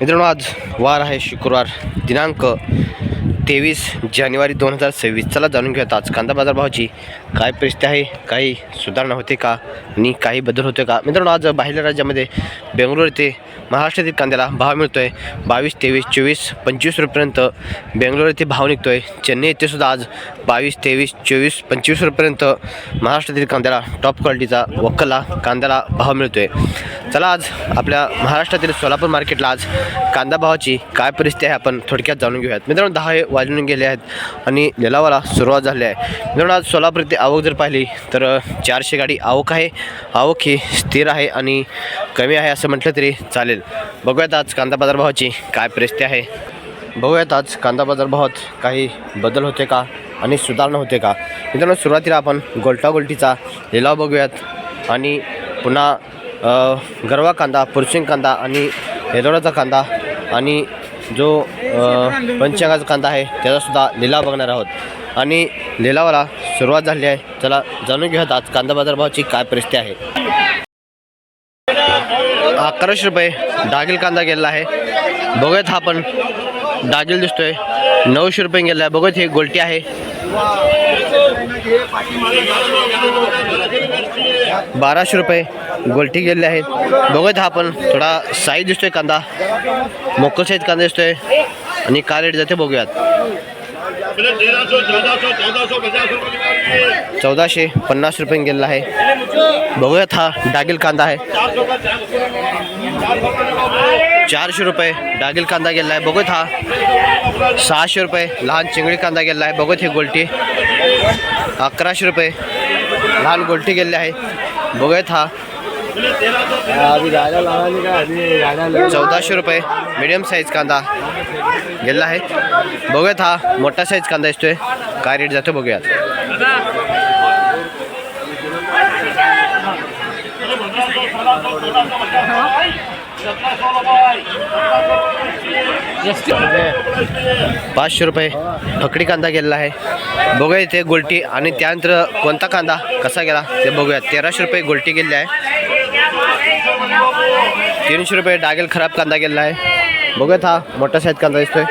मित्रांनो आज वार आहे शुक्रवार दिनांक तेवीस जानेवारी दोन हजार सव्वीस. चला जाणून घेऊयात आज कांदा बाजार भावाची काय परिस्थिती आहे काही सुधारणा होते का आणि काही बदल होते का? मित्रांनो आज बाहेर राज्यामध्ये बेंगलोर येथे महाराष्ट्रातील कांद्याला भाव मिळतो आहे बावीस तेवीस चोवीस पंचवीस रुपयेपर्यंत. बेंगलोर येथे भाव निघतो आहे चेन्नई येथे सुद्धा आज बावीस तेवीस चोवीस पंचवीस रुपयेपर्यंत महाराष्ट्रातील कांद्याला टॉप क्वालिटीचा वक्कला कांद्याला भाव मिळतो आहे चला आज आपल्या महाराष्ट्रातील सोलापूर मार्केटला आज कांदा भावाची काय परिस्थिती आहे आपण थोडक्यात जाणून घेऊयात. मित्रांनो दहा हे वाजून गेले आहेत आणि लिलावाला सुरुवात झाली आहे. मित्रांनो आज सोलापूर येथे आवक जर पाहिली तर चारशे गाडी आवक आहे. आवक ही स्थिर आहे आणि कमी आहे असं म्हटलं तरी चालेल. बघूयात आज कांदा बाजार भावाची काय परिस्थिती आहे. बघूयात आज कांदा बाजार भावात काही बदल होते का आणि सुधारणा होते का. मित्रांनो सुरुवातीला आपण गोलटागोलटीचा लिलाव बघूयात आणि पुन्हा गरवा कांदा पुरशिंग कांदा आणि एलोराचा कांदा आणि जो पंचंगाचा कांदा आहे त्याचासुद्धा लिलाव बघणार आहोत. आणि लिलावाला सुरुवात झाली आहे. चला जाणून घेऊयात आज कांदा बाजार भावाची काय परिस्थिती आहे. अकराशे रुपये डागिल कांदा गेलेला आहे. बघूयात हा पण डागिल दिसतोय. नऊशे रुपये गेला आहे. बघूयात हे गोलटी आहे. बाराशे रुपये गोलटी गेलेले आहेत. बघूयात हा आपण थोडा साईज दिसतोय कांदा. मोकळ साईज कांदा दिसतोय. आणि का रेट जाते बघूयात तेरह सौ चौदह सौ चौदह सौ पचास रुपये चौदाशे पन्नास रुपये गेलेला आहे. बघूयात हा डागिल कांदा आहे. चारशे रुपये डागिल कांदा गेला आहे. बघूयात हा. सहाशे रुपये लहान चिंगडी कांदा गेला आहे. बघूयात ही गोलटी. अकराशे रुपये लहान गोलटी गेलेली आहे. बघूयात हा. चौदाशे रुपये मिडियम साईज कांदा. गेलेला आहे. बघूयात हा मोठा साईज कांदा दिसतोय. काय रेट जातो बघूयात. पाचशे रुपये फकडी कांदा गेलेला आहे. बघूया इथे गोलटी आणि त्यानंतर कोणता कांदा कसा गेला ते बघूया तेराशे रुपये गोलटी गेलेली आहे. तीनशे रुपये डागेल खराब कांदा गेलेला आहे. बघूयात हा मोठा साईज कांदा दिसतोय.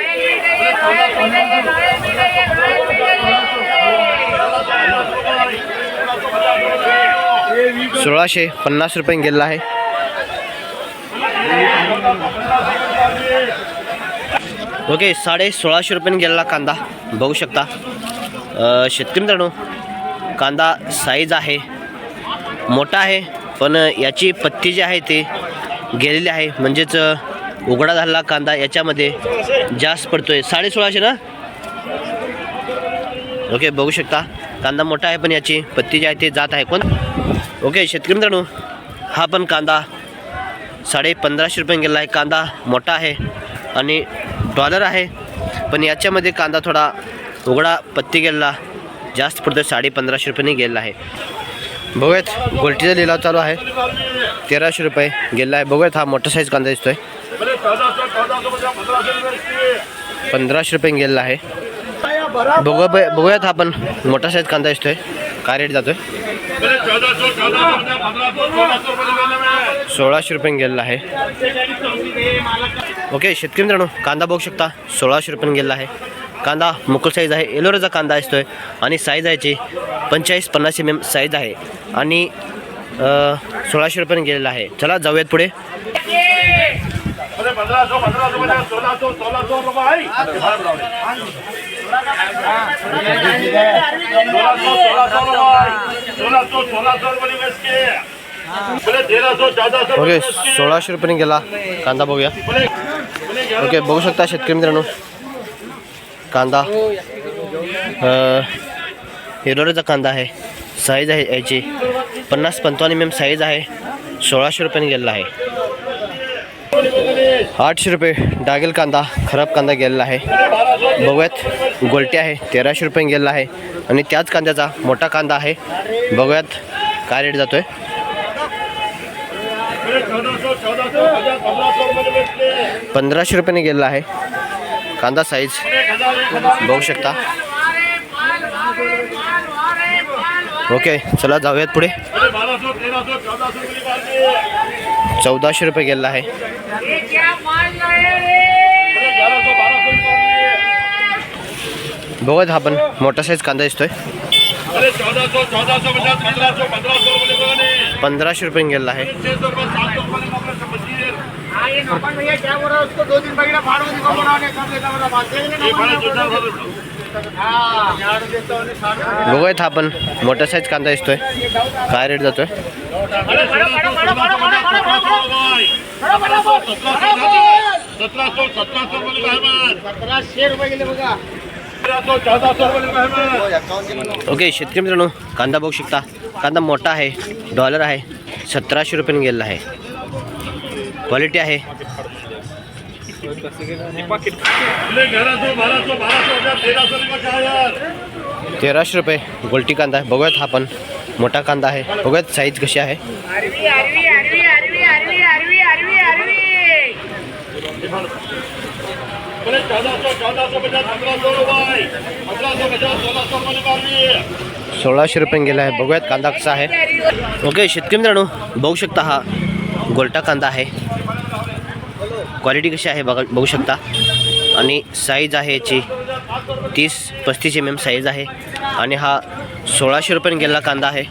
सोळाशे पन्नास रुपये गेलेला आहे. ओके साडे सोळाशे रुपयाने गेलेला कांदा. बघू शकता. शेतकरी मित्रांनो कांदा साईज आहे. मोठा आहे पण याची पत्ती जी आहे ती गेलेली आहे. म्हणजेच उघडा झालेला कांदा याच्यामध्ये जास्त पडतोय. साडे सोळाशे ना? ओके बघू शकता. कांदा मोठा आहे पण याची पत्ती जी आहे ते जात आहे. कोण? ओके शेतकरी मित्रांनो हा पण कांदा साडे पंधराशे रुपये गेला आहे. कांदा मोठा आहे आणि डॉलर आहे. पण याच्यामध्ये कांदा थोडा उघडा पत्ती गेलेला जास्त पडतो साडे पंधराशे रुपयाने गेलेला आहे. बघूयात गोलटीचा लिलाव चालू आहे. तेराशे रुपये गेला आहे. बघूयात हा मोठा साईज कांदा दिसतोय. पंधराशे रुपये गेलेला आहे. बघू बघूयात हा मोठा साईज कांदा दिसतोय. काय रेट जातोय? सोळाशे रुपये गेलेला आहे. ओके शेतकरी मित्रांनो कांदा बघू शकता. सोळाशे रुपये गेलेला आहे. कांदा मुकुल साईज आहे. एलोराचा कांदा असतोय आणि साईज आहे पंचेचाळीस पन्नास एम एम साईज आहे. आणि सोळाशे रुपयाने गेलेला आहे. चला जाऊयात पुढे. बोले पंद्रह सौ पंद्रह सौ पचास सोलह सौ सोलह सौ रुपये सौ सौ रुपये सौ सौ सौ सौ ओके सोळाशे रुपयाने गेला. कांदा बघूया. ओके बघू शकता शेतकरी मित्रांनो. कांदा. एलोराचा कांदा आहे. साईज आहे याची. पन्नास पंचावन्न एम एम साईज आहे. सोळाशे रुपयाने गेलेला आहे. आठशे रुपये डागेल कांदा खराब कांदा गेलेला आहे. बघूयात गोलटी आहे तेराशे रुपये गेलेला आहे. आणि त्याच कांद्याचा मोठा कांदा आहे. बघूयात काय रेट जातोय. पंधराशे रुपयाने गेलेला आहे. कांदा साईज बघू शकता. ओके चला जाऊयात पुढे. चौदाशे रुपये गेलेला आहे. बघत हा पण मोठा साईज कांदा दिसतोय. पंधराशे रुपये गेलेला आहे. बघूया था आपण मोठा साईज कांदा दिसतोय. काय रेट जातोय? ओके शेतकरी मित्रांनो कांदा बघू शकता. कांदा मोठा आहे डॉलर आहे सतराशे रुपयाने गेलेला आहे. क्वालिटी आहे. तेराशे रुपये. गोलटी कांदा आहे. बघूयात हा पण. मोठा कांदा आहे. बघूयात साईज कशी आहे. सोळाशे रुपये गेला आहे. बघूयात कांदा कसा आहे. ओके शेतकरी मित्रांनो बघू शकता हा गोलटा कांदा आहे. क्वालिटी कशी आहे बघा बघू शकता. आणि साईज आहे याची. तीस पस्तीस एम एम साईज आहे. आणि हा सोळाशे रुपयाने गेलेला कांदा आहे.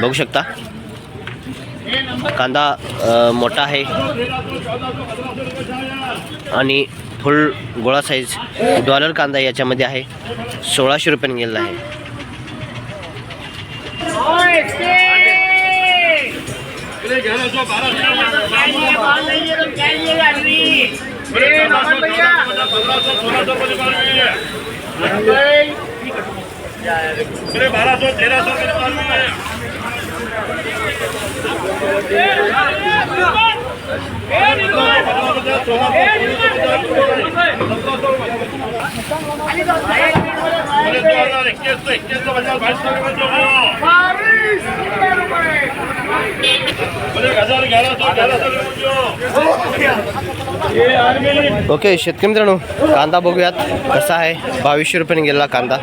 बघू शकता. कांदा मोठा आहे. आणि फुल गोळा साईज डॉलर कांदा याच्यामध्ये आहे. सोळाशे रुपयाने गेलेला आहे. ठाकरे घेण्याचा बाराशे बारा सो तेरा सौ के सत्रह सौ इक्कीस सौ इक्कीस सौ सौ ओके शेतकरी मित्रांनो कांदा बघूयात कसा आहे. बावीसशे रुपयाने गेलेला कांदा.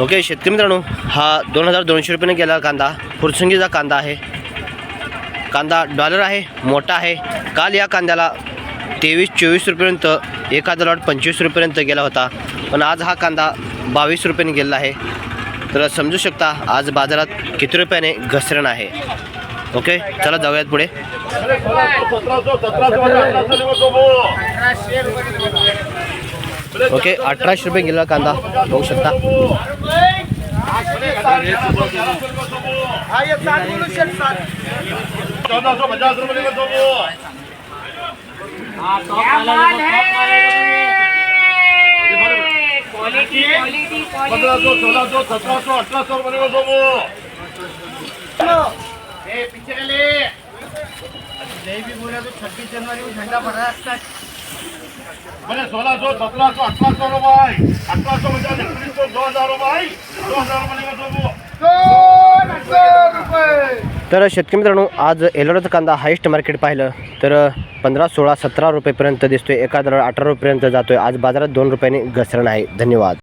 ओके शेतकरी मित्रांनो हा दोन हजार दोनशे रुपयाने गेलेला कांदा फुरसुंगीचा कांदा आहे. कांदा डॉलर आहे मोठा आहे. काल या कांद्याला तेवीस चोवीस रुपयेपर्यंत एखादा लॉट पंचवीस रुपयेपर्यंत गेला होता. पण आज हा कांदा बावीस रुपयाने गेलेला आहे. तर समजू शकता आज बाजारात किती रुपयाने घसरण आहे. ओके? चला जाऊयात पुढे. ओके? अठराशे रुपये गेलेला कांदा. बघू शकता. પંદરસો સોળસો સતરસો અઢારસો બનેલો છો છવ્વીસ જનવરી ઠંડા પડા મને સોળસો સતરસો અઠવાસો નો ભાઈ. અઠવાસો દો હજારો ભાઈ. દો હજાર મને तर शेतकरी मित्रांनो आज एलोराचा कांदा हायेस्ट मार्केट पाहिलं तर पंधरा सोळा सतरा रुपयेपर्यंत दिसतोय एका दर अठरा रुपयेपर्यंत जातोय. आज बाजारात दोन रुपयांनी घसरण आहे. धन्यवाद.